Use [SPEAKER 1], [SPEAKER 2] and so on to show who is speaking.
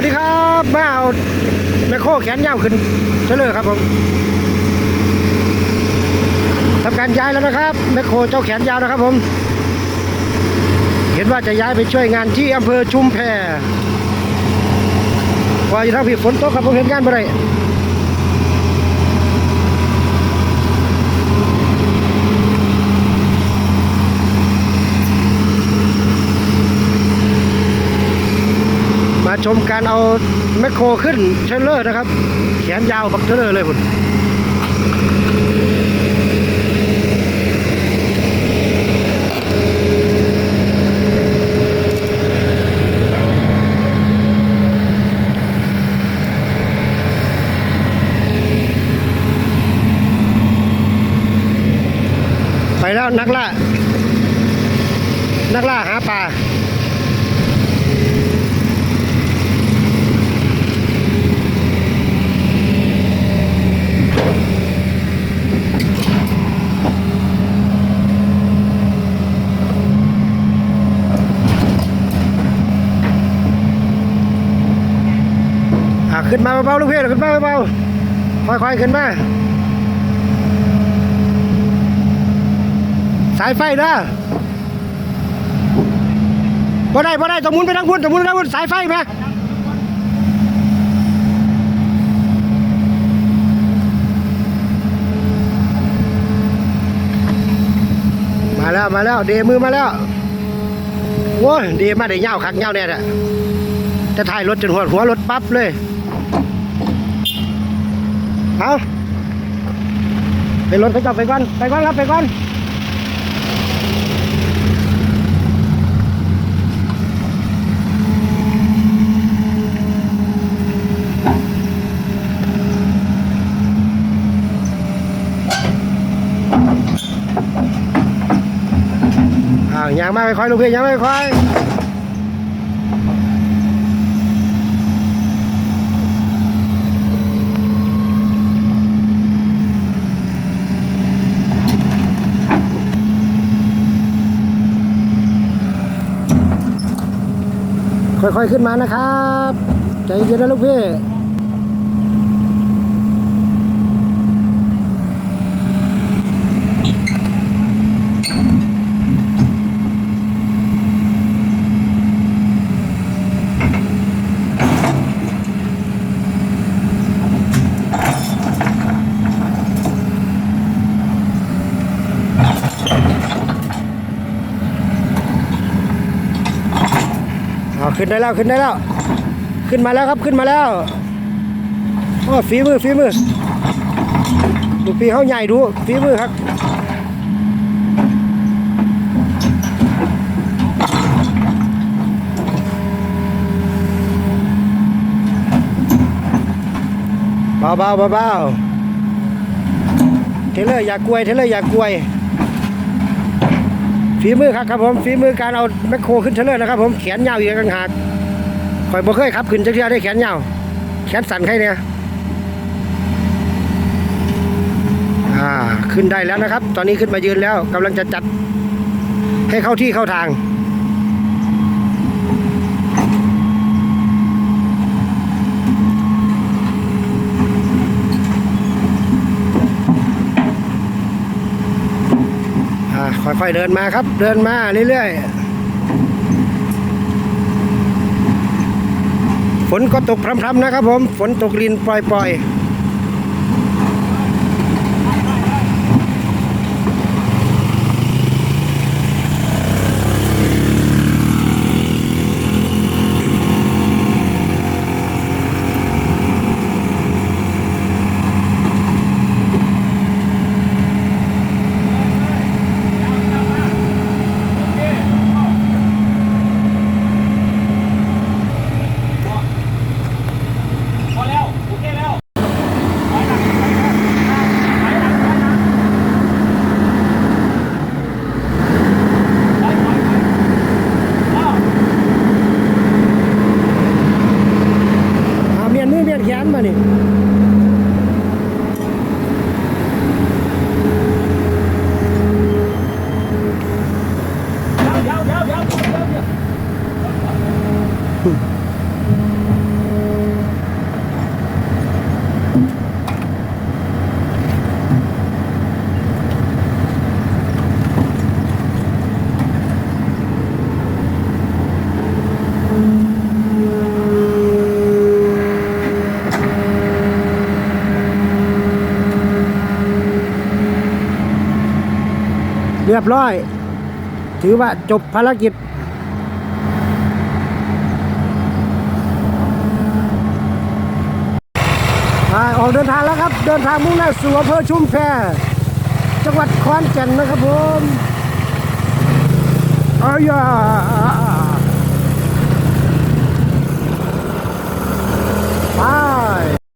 [SPEAKER 1] วัสดีครับมาเอาแมคโครแขนยาวขึ้นเฉลยครับผมทำการย้ายแล้วนะครับแมคโครเจ้าแขนยาวนะครับผม เห็นว่าจะย้ายไปช่วยงานที่อำเภอชุมแพว่าจะทำผิดฝนตกครับผมเห็นงานบ่ได้ มาชมการเอาแมคโครขึ้นเทรลเลอร์นะครับ แขนยาวบักเทรลเลอร์เลยคุณไปแล้วนักล่า นักล่าหาปลา ขึ้นมาเบาๆลูกเพื่อนขึ้นมาเบาๆค่อยๆขึ้นมาสายไฟนะบ่ได้บ่ได้ต้องมุนไปทางพุ่นต้องมุนไปทางพุ่นสายไฟไหมมาแล้วมาแล้วเดมือมาแล้วโอ้ยเดมาได้ยาคักยาแน่แหละจะถ่ายรถจนหัวหัวรถปั๊บเลย เอาไปรถไปจับไปก่อน ไปก่อนครับไปก่อนอ้าวยางมาค่อยๆลูกพี่ยางมาค่อยๆ ค่อยๆขึ้นมานะครับ ใจเย็นนะลูกพี่ ขึ้นได้แล้วขึ้นได้แล้ว ขึ้นมาแล้วครับขึ้นมาแล้วโอ้ฝีมือฝีมือลูกพี่เขาใหญ่ดูฝีมือครับเบาเบาเบาเบาเทเลอร์อย่ากลวยเทเลอร์อย่ากลวย ฝีมือครับครับผมฝีมือการเอาแมคโครขึ้นเทเลอร์นะครับผมแขนยาวอีกต่างหากข่อยบ่เคยครับขึ้นจักเทื่อได้แขนยาวแขนสั่นใครเนี่ยอ่าขึ้นได้แล้วนะครับ ตอนนี้ขึ้นมายืนแล้วกำลังจะจัดให้เข้าที่เข้าทาง ค่อยๆเดินมาครับ เดินมาเรื่อยๆ ฝนก็ตกพรำๆนะครับผม ฝนตกลินปล่อยๆ รียบร้อย ถือว่าจบภารกิจอออกเดินทางแล้วครับ เดินทางมุ่งหน้าสู่อำเภอชุมแพจังหวัดขอนแก่นนะครับผมอ้ยา